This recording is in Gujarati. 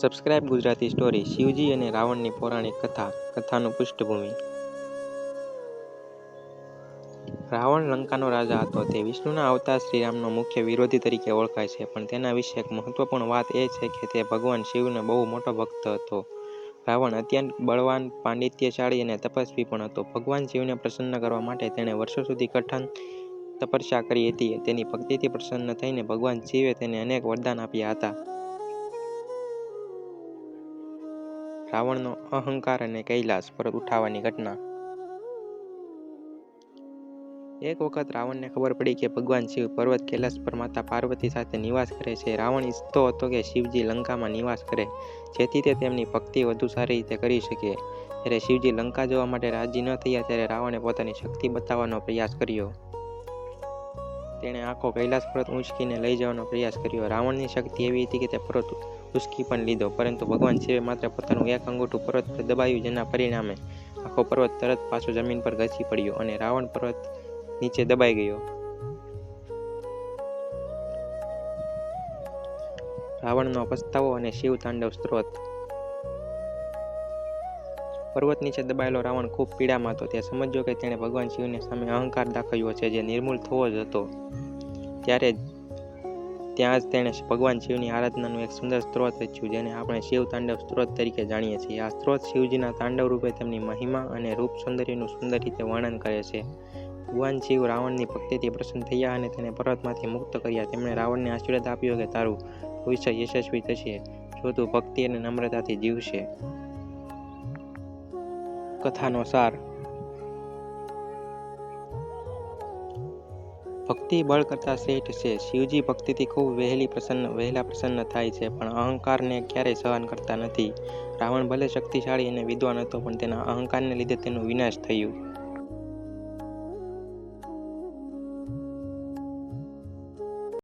સબસ્ક્રાઇબ ગુજરાતી સ્ટોરી શિવજી અને રાવણની પૌરાણિક કથા, કથાનું પૃષ્ઠભૂમિ. રાવણ લંકાનો રાજા હતો. તે વિષ્ણુના અવતાર શ્રીરામનો મુખ્ય વિરોધી તરીકે ઓળખાય છે, પણ તેના વિશે એક મહત્વપૂર્ણ વાત એ છે કે તે ભગવાન શિવનો બહુ મોટો ભક્ત હતો. રાવણ અત્યંત બળવાન, પાંડિત્યશાળી અને તપસ્વી પણ હતો. ભગવાન શિવને પ્રસન્ન કરવા માટે તેણે વર્ષો સુધી કઠણ તપસ્યા કરી હતી. તેની ભક્તિથી પ્રસન્ન થઈને ભગવાન શિવે તેને અનેક વરદાન આપ્યા હતા. રાવણનો અહંકાર અને કૈલાસ પર ઉઠાવવાની ઘટના. એક વખત રાવણને ખબર પડી કે ભગવાન શિવ પર્વત કૈલાસ પર માતા પાર્વતી સાથે નિવાસ કરે છે. રાવણ ઈચ્છતો હતો કે શિવજી લંકામાં નિવાસ કરે, જેથી તે તેમની ભક્તિ વધુ સારી રીતે કરી શકે. જ્યારે શિવજી લંકા જવા માટે રાજી ન થયા, ત્યારે રાવણે પોતાની શક્તિ બતાવવાનો પ્રયાસ કર્યો. તેણે આખો કૈલાસ પર્વત ઊંચકીને લઈ જવાનો પ્રયાસ કર્યો. રાવણની શક્તિ એવી હતી કે તે પર્વત ઉંચકી પણ લીધો, પરંતુ ભગવાન શિવે માત્ર પોતાનું એક અંગૂઠું પર્વત પર દબાવ્યું, જેના પરિણામે આખો પર્વત તરત પાછો જમીન પર ઘસી પડ્યો અને રાવણ પર્વત નીચે દબાઈ ગયો. રાવણનો પસ્તાવો અને શિવ તાંડવ સ્ત્રોત પર્વત નીચે દબાયેલો રાવણ ખૂબ પીડામાં હતો. તે સમજ્યો કે તેણે ભગવાન શિવને સામે અહંકાર દાખવ્યો છે, જે નિર્મૂળ થવો જ હતો. ત્યારે ત્યાં જ તેણે ભગવાન શિવની આરાધનાનું એક સુંદર સ્ત્રોત રચ્યું, જેને આપણે શિવ તાંડવ સ્ત્રોત તરીકે જાણીએ છીએ. આ સ્ત્રોત શિવજીના તાંડવ રૂપે તેમની મહિમા અને રૂપ સૌંદર્યનું સુંદર રીતે વર્ણન કરે છે. ભગવાન શિવ રાવણની ભક્તિથી પ્રસન્ન થયા અને તેને પર્વતમાંથી મુક્ત કર્યા. તેમણે રાવણને આશીર્વાદ આપ્યો કે તારું ભવિષ્ય યશસ્વી થશે, જો તું ભક્તિ અને નમ્રતાથી જીવશે. કથાનો સાર. ભક્તિ બળ કરતા શ્રેષ્ઠ છે. શિવજી ભક્તિથી ખૂબ વહેલી પ્રસન્ન, વહેલા પ્રસન્ન થાય છે, પણ અહંકારને ક્યારેય સહન કરતા નથી. રાવણ ભલે શક્તિશાળી અને વિદ્વાન હતો, પણ તેના અહંકારને લીધે તેનો વિનાશ થયું.